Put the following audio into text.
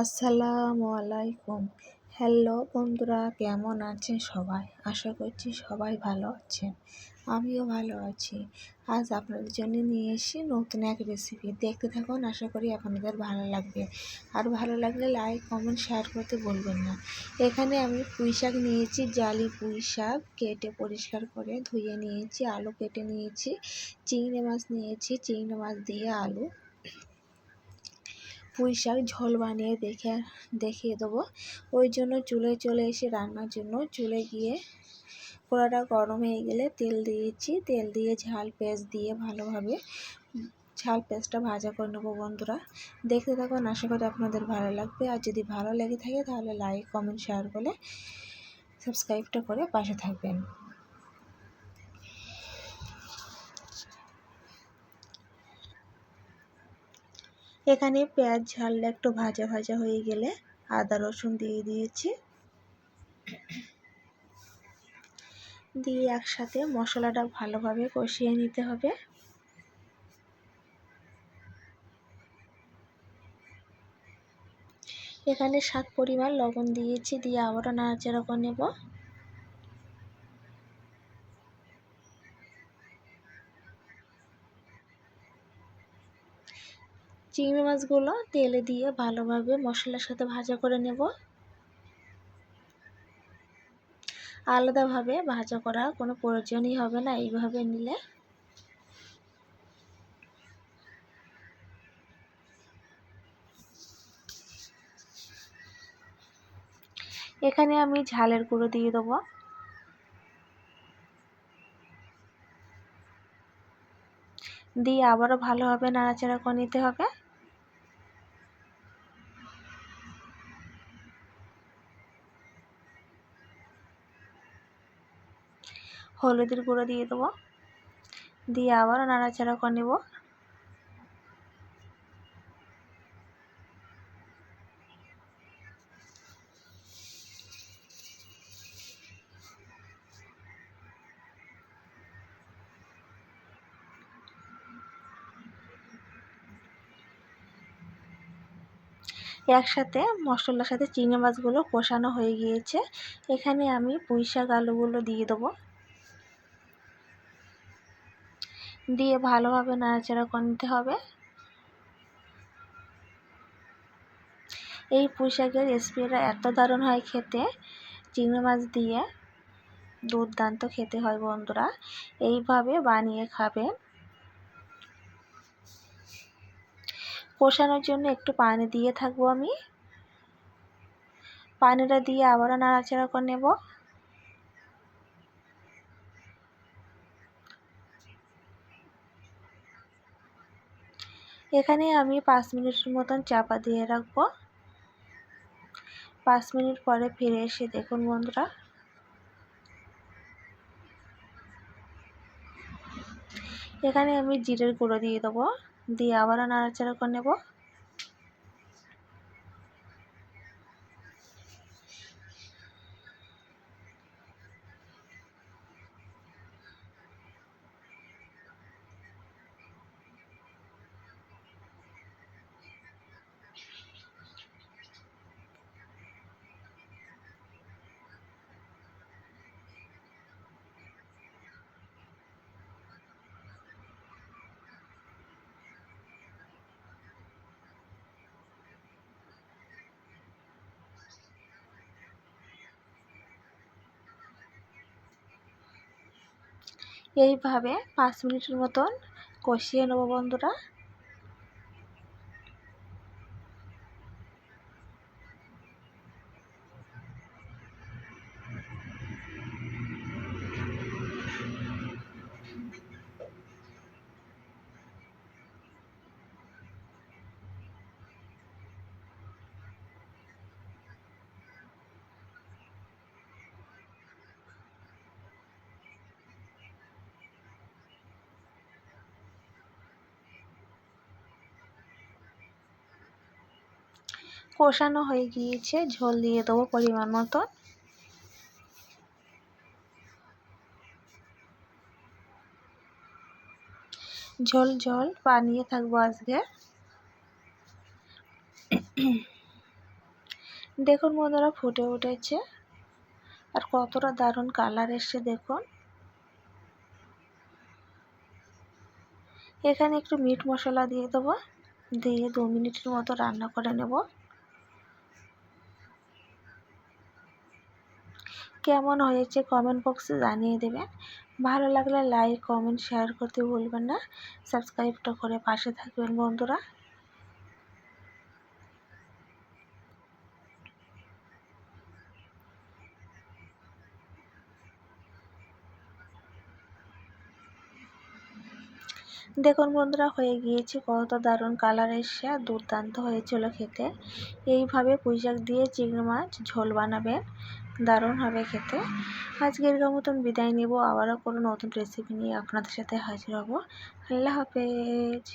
আসসালামু আলাইকুম হ্যালো বন্ধুরা, কেমন আছেন সবাই? আশা করছি সবাই ভালো আছেন। আমিও ভালো আছি। আজ আপনাদের জন্য নিয়ে এসেছি নতুন এক রেসিপি দেখতে থাকুন। আশা করি আপনাদের ভালো লাগবে। আর ভালো লাগলে লাইক কমেন্ট শেয়ার করতে বলবেন না। এখানে আমি পুঁই শাক নিয়েছি, জালি পুঁই শাক কেটে পরিষ্কার করে ধুয়ে নিয়েছি, আলু কেটে নিয়েছি, চিংড়ি মাছ নিয়েছি, চিংড়ি মাছ দিয়ে আলু পুঁই শাক ঝোল বানিয়ে দেখে, দেখিয়ে দেবো। ওই জন্য চুলে চলে এসে রান্নার জন্য চুলে গিয়ে কড়াটা গরম হয়ে গেলে তেল দিয়েছি। তেল দিয়ে ঝাল পেঁয়াজ দিয়ে ভালোভাবে ঝাল পেঁয়াজটা ভাজা করে নেব বন্ধুরা। দেখতে থাকুন, আশা করি আপনাদের ভালো লাগবে। আর যদি ভালো লেগে থাকে তাহলে লাইক কমেন্ট শেয়ার করে সাবস্ক্রাইবটা করে পাশে থাকবেন। এখানে পেঁয়াজ ঝালটা একটু ভাজা ভাজা হয়ে গেলে আদা রসুন দিয়ে দিয়েছি। দিয়ে একসাথে মশলাটা ভালোভাবে কষিয়ে নিতে হবে। এখানে সাত পরিমাণ লবণ দিয়েছি, দিয়ে আবারও নাড়াচাড়া করে নেব। চিংড়ি মাছগুলো তেলে দিয়ে ভালোভাবে মশলার সাথে ভাজা করে নেব। আলাদাভাবে ভাজা করা কোনো প্রয়োজনই হবে না, এইভাবে নিলে। এখানে আমি ঝালের গুঁড়ো দিয়ে দেবো। দিয়ে আবারও ভালোভাবে নাড়াচাড়া করে নিতে হবে। হলুদের গুঁড়ো দিয়ে দেবো। দিয়ে আবারও নাড়াচাড়া করে নেব। একসাথে মশলার সাথে চিংড়ি মাছগুলো কষানো হয়ে গিয়েছে। এখানে আমি পুঁই শাক আলুগুলো দিয়ে দেবো। দিয়ে ভালোভাবে নাড়াচাড়া করে নিতে হবে। এই পুঁই শাকের রেসিপিটা এত দারুণ হয় খেতে। চিংড়ি মাছ দিয়ে দুর্দান্ত খেতে হয় বন্ধুরা। এইভাবে বানিয়ে খাবেন। কষানোর জন্য একটু পানি দিয়ে থাকব আমি। পানিটা দিয়ে আবারও নাড়াচাড়া করে নেব। এখানে আমি পাঁচ মিনিটের মতন চাপা দিয়ে রাখব। পাঁচ মিনিট পরে ফিরে এসে দেখুন বন্ধুরা। এখানে আমি জিরের গুঁড়ো দিয়ে দেবো, দিয়ে আবারও নাড়াচাড়া করে নেব। এইভাবে পাঁচ মিনিটের মতন কষিয়ে নেব বন্ধুরা। কষানো হয়ে গিয়েছে, ঝোল দিয়ে দেবো পরিমাণ মতো। ঝোল ঝোল, বানিয়ে থাকব আজকে। দেখুন বন্ধুরা, ফুটে উঠেছে। আর কতটা দারুণ কালার এসছে, দেখুন। এখানে একটু মিট মশলা দিয়ে দেবো, দিয়ে দু মিনিটের মতো রান্না করে নেব। কেমন হয়েছে কমেন্ট বক্সে জানিয়ে দেবেন। ভালো লাগলে লাইক কমেন্ট শেয়ার করতে ভুলবেন না। সাবস্ক্রাইবটা করে পাশে থাকবেন বন্ধুরা। দেখুন বন্ধুরা, হয়ে গিয়েছে কত দারুণ কালার আর দুর্দান্ত হয়েছিল খেতে। এইভাবে পুঁইশাক দিয়ে চিংড়ি মাছ ঝোল বানাবেন। দারুণ হবে খেতে। আজকে এরকম মতন বিদায় নেব। আবারও কোনো নতুন রেসিপি নিয়ে আপনাদের সাথে হাজির হব। আল্লাহ হাফেজ।